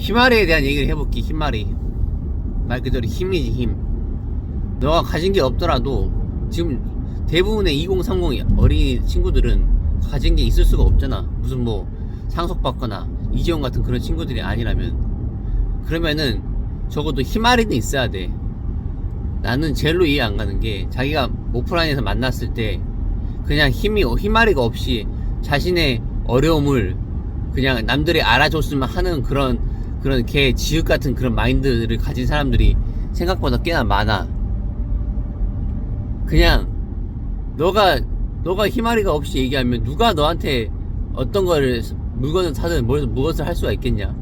희마리에 대한 얘기를 해볼게 희마리 말 그대로 힘이지 힘. 너가 가진 게 없더라도 지금 대부분의 2030 어린이 친구들은 가진 게 있을 수가 없잖아. 무슨 뭐 상속받거나 이지원 같은 그런 친구들이 아니라면. 그러면은 적어도 희마리는 있어야 돼. 나는 제일로 이해 안 가는 게 자기가 오프라인에서 만났을 때 그냥 힘이 희마리가 없이 자신의 어려움을 그냥 남들이 알아줬으면 하는 그런 그런 개 지읒 같은 그런 마인드를 가진 사람들이 생각보다 꽤나 많아. 그냥 너가 너가 희마리가 없이 얘기하면 누가 너한테 어떤 거를 물건을 사든 뭘 무엇을 할 수가 있겠냐.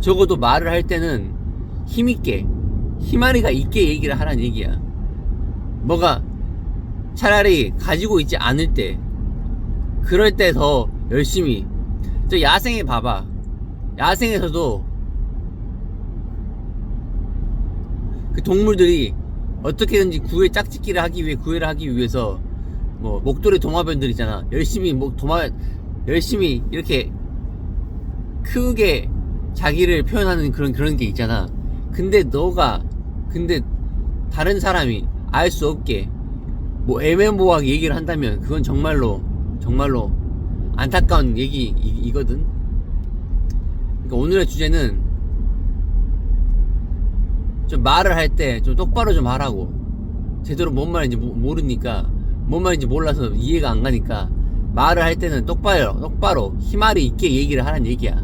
적어도 말을 할 때는 힘있게 희마리가 있게 얘기를 하란 얘기야. 뭐가 차라리 가지고 있지 않을 때 그럴 때 더 열심히 저 야생에 봐봐 야생에서도 그 동물들이 어떻게든지 구애 짝짓기를 하기 위해 구애를 하기 위해서 뭐 목도리 도마뱀들 있잖아 열심히 목 도마 열심히 이렇게 크게 자기를 표현하는 그런 그런 게 있잖아 근데 너가 근데 다른 사람이 알 수 없게 뭐 애매모호하게 얘기를 한다면 그건 정말로 정말로 안타까운 얘기이거든. 그러니까 오늘의 주제는 좀 말을 할 때 좀 똑바로 좀 하라고. 제대로 뭔 말인지 모- 모르니까 뭔 말인지 몰라서 이해가 안 가니까 말을 할 때는 똑바로 똑바로 희말이 있게 얘기를 하란 얘기야.